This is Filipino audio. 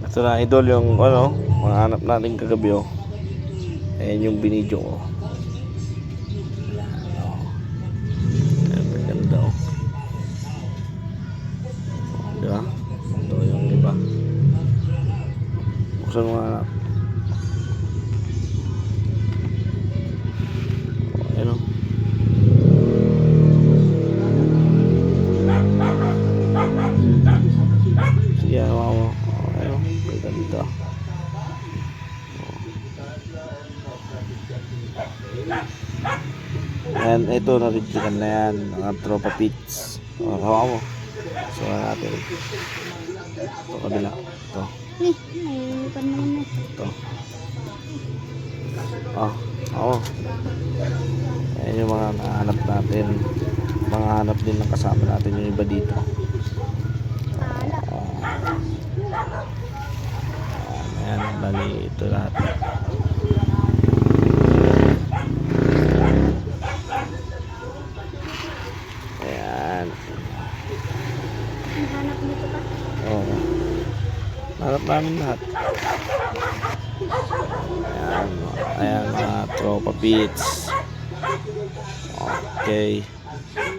Ito na idol yung ano, mga hanap natin kagabi oh. Ayan yung binidyo ko. Ganda oh. Di ba? Ito yung iba. Buksan mo nga anak. Ayan oh. Sige, hawa mo. Oh, Ayan oh. Ganda dito. Ayan, ito na-rejectan na yan. Mga tropa pits. O, hawa mo. So, natin. Ito, kabila. Ito. Na. Ito. Ah, oo. Ayan yung mga nahanap natin. Mga hanap din ng kasama natin yung iba dito. Ito lahat. Ayan. Hanap dito pa. Oo. Hanap namin lahat. Ayan, ayan mga tropa beats. Okay.